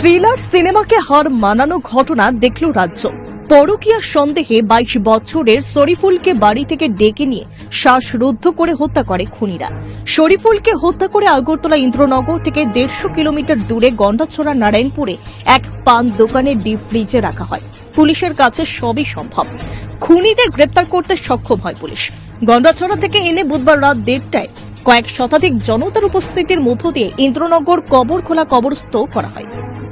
Thriller সিনেমাকে হার মানানো ঘটনা দেখল রাজ্য। পরকীয়া সন্দেহে বাইশ বছরের শরীফুলকে বাড়ি থেকে ডেকে নিয়ে শ্বাসরুদ্ধ করে হত্যা করে খুনিরা। শরীফুলকে হত্যা করে আগরতলা ইন্দ্রনগর থেকে দেড়শো কিলোমিটার দূরে গন্ডাছড়া নারায়ণপুরে এক পান দোকানে ডিপ ফ্রিজে রাখা হয়। পুলিশের কাছে সবই সম্ভব। খুনিদের গ্রেপ্তার করতে সক্ষম হয় পুলিশ। গন্ডাছড়া থেকে এনে বুধবার রাত দেড়টায় কয়েক শতাধিক জনতার উপস্থিতির মধ্য দিয়ে ইন্দ্রনগর কবর খোলা কবরস্থ করা হয়।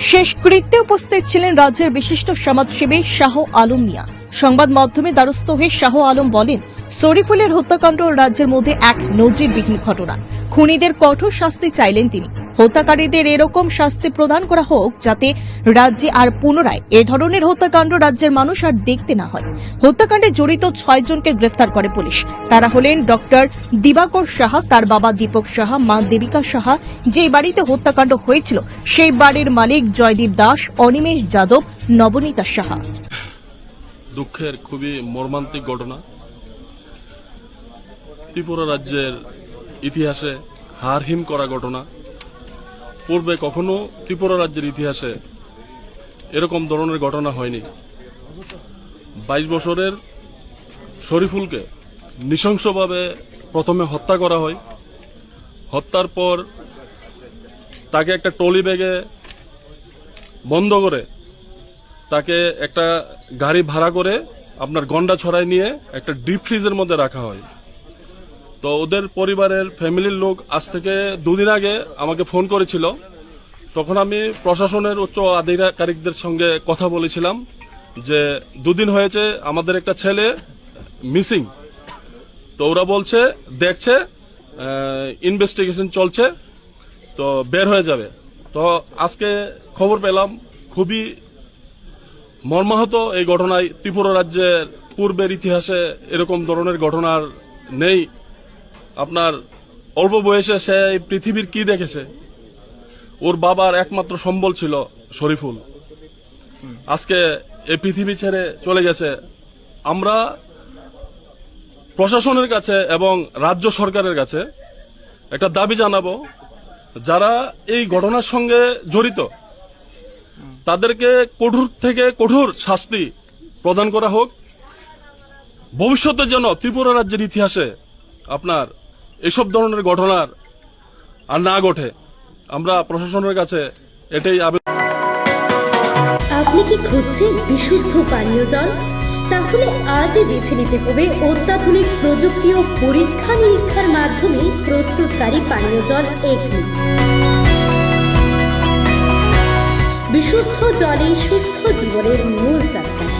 শেষকৃত্যে উপস্থিত ছিলেন রাজ্যের বিশিষ্ট সমাজসেবী শাহ আলম মিয়া। সংবাদ মাধ্যমে দ্বারস্থ হয়ে শাহ আলম বলেন, শরীফুলের হত্যাকাণ্ড রাজ্যের মধ্যে এক নজিরবিহীন ঘটনা। খুনিদের কঠোর শাস্তি চাইলেন তিনি। হত্যাকারীদের এরকম শাস্তি প্রদান করা হোক যাতে রাজ্যে আর পুনরায় এ ধরনের হত্যাকাণ্ড রাজ্যের মানুষ আর দেখতে না হয়। হত্যাকাণ্ডে জড়িত ছয় জনকে গ্রেফতার করে পুলিশ। তারা হলেন ডক্টর দিবাকর সাহা, তার বাবা দীপক সাহা, মা দেবিকা সাহা। যে বাড়িতে হত্যাকাণ্ড হয়েছিল, সেই বাড়ির মালিক জয়দীপ দাস, অনিমেষ যাদব, নবনীতা সাহা। দুঃখের খুবই মর্মান্তিক ঘটনা। ত্রিপুরা রাজ্যের ইতিহাসে হারহিম করা ঘটনা। পূর্বে কখনো ত্রিপুরা রাজ্যের ইতিহাসে এরকম ধরনের ঘটনা হয়নি। বাইশ বছরের শরীফুলকে নৃশংসভাবে প্রথমে হত্যা করা হয়। হত্যার পর তাকে একটা টলি ব্যাগে বন্ধ করে তাকে একটা গাড়ি ভাড়া করে আপনার গন্ডা ছড়ায় নিয়ে একটা ডিপ ফ্রিজের মধ্যে রাখা হয়। তো ওদের পরিবারের ফ্যামিলির লোক আজ থেকে দুদিন আগে আমাকে ফোন করেছিল। তখন আমি প্রশাসনের উচ্চ আধিকারিকদের সঙ্গে কথা বলেছিলাম যে দুদিন হয়েছে আমাদের একটা ছেলে মিসিং। তো ওরা বলছে, দেখছে ইনভেস্টিগেশন চলছে, তো বের হয়ে যাবে। তো আজকে খবর পেলাম, খুবই মর্মাহত এই ঘটনায় ত্রিপুরা রাজ্যের পূর্বের ইতিহাসে এরকম ধরনের ঘটনার নেই। আপনার অল্প বয়সে সে পৃথিবীর কি দেখেছে? ওর বাবার একমাত্র সম্বল ছিল শরীফুল। আজকে এই পৃথিবী ছেড়ে চলে গেছে। আমরা প্রশাসনের কাছে এবং রাজ্য সরকারের কাছে একটা দাবি জানাব, যারা এই ঘটনার সঙ্গে জড়িত, তাদেরকে কঠোর থেকে কঠোর শাস্তি প্রদান করা হোক। ভবিষ্যতে যেন ত্রিপুরা রাজ্যের ইতিহাসে আপনার এসব ধরনের ঘটনার আর না ঘটে। আমরা প্রশাসনের কাছে এটাই আবেদন আপনি কি খুঁজছেন বিশুদ্ধ পানীয় জল? তাহলে আজই বেছে নিতে হবে অত্যাধুনিক প্রযুক্তি ও পরীক্ষা নিরীক্ষার মাধ্যমে প্রস্তুতকারী পানীয় জল এগনি বিশুদ্ধ জলে সুস্থ জীবনের মূল চাকাঠি।